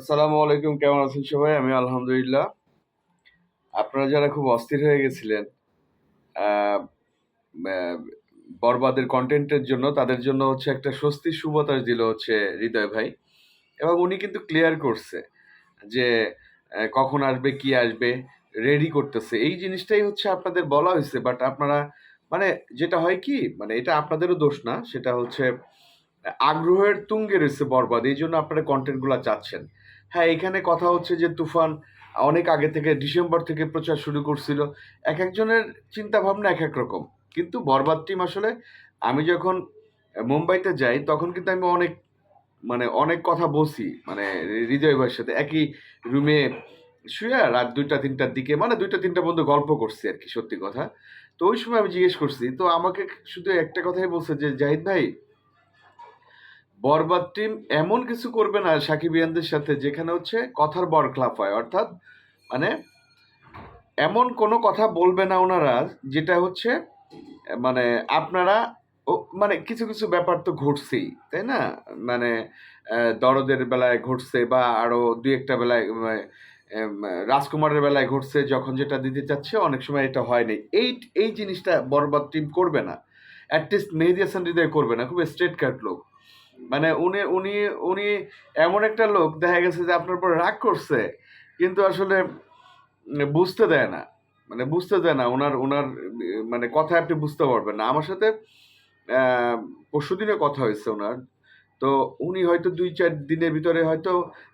আসসালামু আলাইকুম, কেমন আছেন সবাই? আমি আলহামদুলিল্লাহ। আপনারা যারা খুব অস্থির হয়ে গেছিলেন বরবাদের কন্টেন্টের জন্য, তাদের জন্য হচ্ছে একটা স্বস্তির সুবাতাস দিল হচ্ছে হৃদয় ভাই। এবং উনি কিন্তু ক্লিয়ার করছে যে কখন আসবে, কি আসবে রেডি করতেছে। এই জিনিসটাই হচ্ছে আপনাদের বলা হয়েছে বাট আপনারা মানে যেটা হয় কি মানে এটা আপনাদেরও দোষ না, সেটা হচ্ছে আগ্রহের তুঙ্গে রয়েছে বরবাদ, এই জন্য আপনারা কন্টেন্টগুলো চাচ্ছেন। হ্যাঁ এখানে কথা হচ্ছে যে তুফান অনেক আগে থেকে, ডিসেম্বর থেকে প্রচার শুরু করছিল। এক একজনের চিন্তা ভাবনা এক এক রকম। কিন্তু বরবাদ টিম আসলে, আমি যখন মুম্বাইতে যাই, তখন কিন্তু আমি অনেক মানে অনেক কথা বসি মানে হৃদয় ভাইয়ের সাথে। একই রুমে শুয়ে রাত দুইটা, তিনটার দিকে মানে দুইটা, তিনটা পর্যন্ত গল্প করছি আর কি, সত্যি কথা। তো ওই সময় আমি জিজ্ঞেস করছি, তো আমাকে শুধু একটা কথাই বলছে যে, জাহিদ ভাই বরবাদ টিম এমন কিছু করবে না সাকিব ইয়ানদের সাথে, যেখানে হচ্ছে কথার বরখলাপ হয়। অর্থাৎ মানে এমন কোনো কথা বলবে না ওনারা, যেটা হচ্ছে মানে আপনারা মানে কিছু কিছু ব্যাপার তো ঘটছেই, তাই না? মানে দরদের বেলায় ঘটছে বা আরও দু একটা বেলায় রাজকুমারের বেলায় ঘটছে, যখন যেটা দিতে চাচ্ছে, অনেক সময় এটা হয়নি এই এই জিনিসটা বরবাদ টিম করবে না। অ্যাটলিস্ট মেহেদি হাসান হৃদয় করবে না, খুব স্ট্রেট কাট লোক। মানে উনি উনি উনি এমন একটা লোক, দেখা গেছে যে আপনার উপর রাগ করছে, কিন্তু আসলে বুঝতে দেয় না। মানে বুঝতে দেয় না ওনার ওনার মানে কথা আপনি বুঝতে পারবেন না। আমার সাথে পরশু দিনে কথা হয়েছে ওনার তো উনি হয়তো দুই চার দিনের ভিতরে হয়তো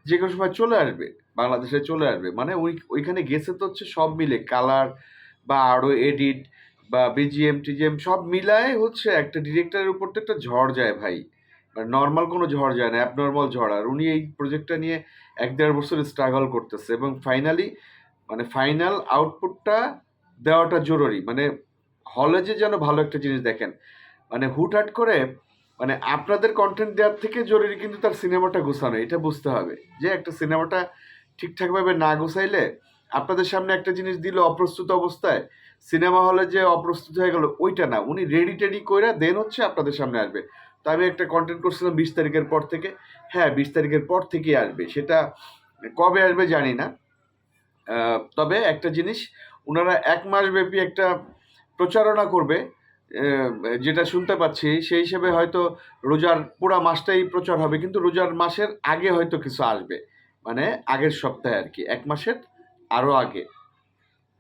যে কোনো সময় চলে আসবে, বাংলাদেশে চলে আসবে। মানে ওই ওইখানে গেছে তো হচ্ছে সব মিলে, কালার বা আরও এডিট বা বিজিএম টিজিএম সব মিলায় হচ্ছে একটা ডিরেক্টরের উপর তো একটা ঝড় যায় ভাই। নর্মাল কোনো ঝড় যায় না অ্যাবনর্মাল ঝড়। আর উনি এই প্রজেক্টটা নিয়ে এক দেড় বছর স্ট্রাগল করতেছে এবং ফাইনালি মানে ফাইনাল আউটপুটটা দেওয়াটা জরুরি। মানে হলে যে যেন ভালো একটা জিনিস দেখেন। মানে হুটহাট করে মানে আপনাদের কন্টেন্ট দেওয়ার থেকে জরুরি কিন্তু তার সিনেমাটা গোছানো, এটা বুঝতে হবে। যে একটা সিনেমাটা ঠিকঠাকভাবে না গোছাইলে, আপনাদের সামনে একটা জিনিস দিল অপ্রস্তুত অবস্থায়, সিনেমা হলে যে অপ্রস্তুত হয়ে গেল, ওইটা না। উনি রেডি টেডি করে দেন হচ্ছে আপনাদের সামনে আসবে। তো আমি একটা কন্টেন্ট করছিলাম বিশ তারিখের পর থেকে। হ্যাঁ বিশ তারিখের পর থেকেই আসবে। সেটা কবে আসবে জানি না। তবে একটা জিনিস, ওনারা এক মাস ব্যাপী একটা প্রচারণা করবে যেটা শুনতে পাচ্ছি। সেই হিসেবে হয়তো রোজার পুরা মাসটাই প্রচার হবে, কিন্তু রোজার মাসের আগে হয়তো কিছু আসবে। মানে আগের সপ্তাহে আর কি। এক মাসের আরও আগে।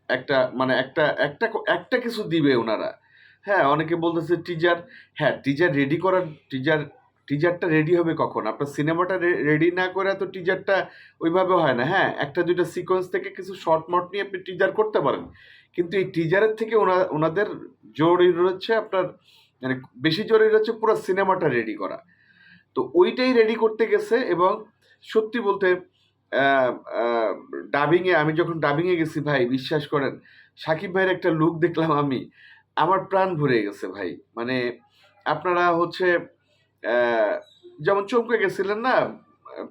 একটা মানে একটা একটা একটা কিছু দিবে ওনারা। হ্যাঁ অনেকে বলতেছে টিজার হ্যাঁ টিজার রেডি করার টিজার টিজারটা রেডি হবে কখন? আপনার সিনেমাটা রেডি না করে তো টিজারটা ওইভাবে হয় না। হ্যাঁ একটা দুইটা সিকোয়েন্স থেকে কিছু শর্ট মট নিয়ে আপনি টিজার করতে পারেন। কিন্তু এই টিজারের থেকে ওনা, ওনাদের জরুরি রয়েছে আপনার মানে বেশি জরুরি হচ্ছে পুরো সিনেমাটা রেডি করা। তো ওইটাই রেডি করতে গেছে এবং সত্যি বলতে ডাবিংয়ে আমি যখন ডাবিংয়ে গেছি, ভাই, বিশ্বাস করেন, সাকিব ভাইয়ের একটা লুক দেখলাম আমি। আমার প্রাণ ভরে গেছে ভাই। মানে আপনারা হচ্ছে যেমন চমকে গেছিলেন না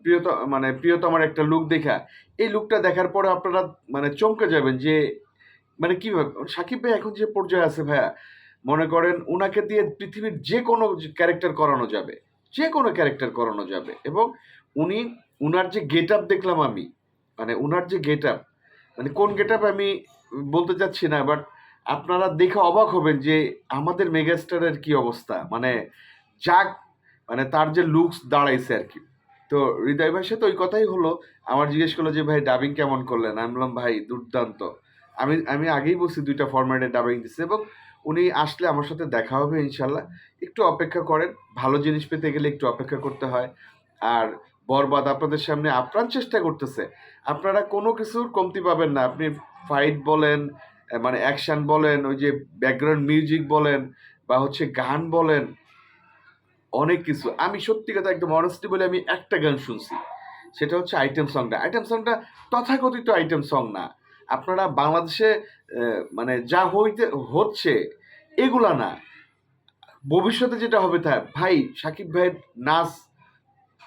প্রিয়তম মানে প্রিয়তমার একটা লুক দেখা, এই লুকটা দেখার পরে আপনারা মানে চমকে যাবেন যে মানে কীভাবে সাকিব ভাই এখন যে পর্যায়ে আছে ভাইয়া, মনে করেন ওনাকে দিয়ে পৃথিবীর যে কোনো ক্যারেক্টার করানো যাবে যে কোনো ক্যারেক্টার করানো যাবে এবং উনি, উনার যে গেট আপ দেখলাম আমি মানে উনার যে গেট আপ মানে কোন গেট আপ আমি বলতে চাচ্ছি না বাট আপনারা দেখে অবাক হবেন যে আমাদের মেগাস্টারের কি অবস্থা। মানে যাক মানে তার যে লুকস দাঁড়াইছে আর কি। তো হৃদয় ভাইয়ের সাথে ওই কথাই হলো। আমার জিজ্ঞেস করল যে, ভাই ডাবিং কেমন করলেন? আমি বললাম, ভাই, দুর্দান্ত। আমি আমি আগেই বলছি, দুইটা ফরম্যাটে ডাবিং দিচ্ছে এবং উনি আসলে আমার সাথে দেখা হবে ইনশাল্লাহ একটু অপেক্ষা করেন, ভালো জিনিস পেতে গেলে একটু অপেক্ষা করতে হয়। আর বরবাদ আপনাদের সামনে আপ্রাণ চেষ্টা করতেছে। আপনারা কোনো কিছুর কমতি পাবেন না। আপনি ফাইট বলেন মানে অ্যাকশন বলেন, ওই যে ব্যাকগ্রাউন্ড মিউজিক বলেন, বা হচ্ছে গান বলেন, অনেক কিছু। আমি সত্যি কথা একদম অনেস্টলি বলে, আমি একটা গান শুনছি। সেটা হচ্ছে আইটেম সংটা আইটেম সংটা তথাকথিত আইটেম সং না। আপনারা বাংলাদেশে মানে যা হইতে, হচ্ছে, এগুলা না। ভবিষ্যতে যেটা হবে তা, ভাই, সাকিব ভাইয়ের নাচ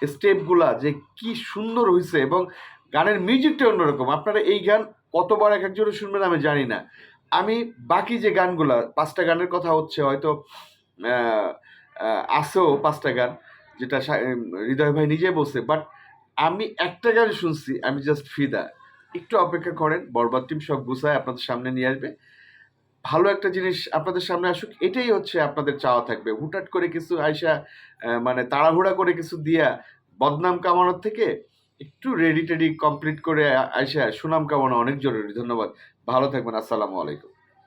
স্টেপগুলা যে কি সুন্দর হয়েছে এবং গানের মিউজিকটা অন্যরকম। আপনারা এই গান কতবার এক একজনে শুনবেন আমি জানি না। আমি বাকি যে গানগুলা পাঁচটা গানের কথা হচ্ছে হয়তো আহ, পাঁচটা গান যেটা হৃদয় ভাই নিজে বলছে বাট আমি একটা গান শুনছি আমি জাস্ট ফিদা। একটু অপেক্ষা করেন বরবাদ টিম সব গুছায় আপনাদের সামনে নিয়ে আসবে। ভালো একটা জিনিস আপনাদের সামনে আসুক এটাই হচ্ছে আপনাদের চাওয়া থাকবে। হুটহাট করে কিছু আয়সা মানে তাড়াহুড়া করে কিছু দিয়া বদনাম কামানোর থেকে একটু রেডি টেডি কমপ্লিট করে আসে সুনাম কামনা অনেক জরুরি। ধন্যবাদ। ভালো থাকবেন। আসসালামু আলাইকুম।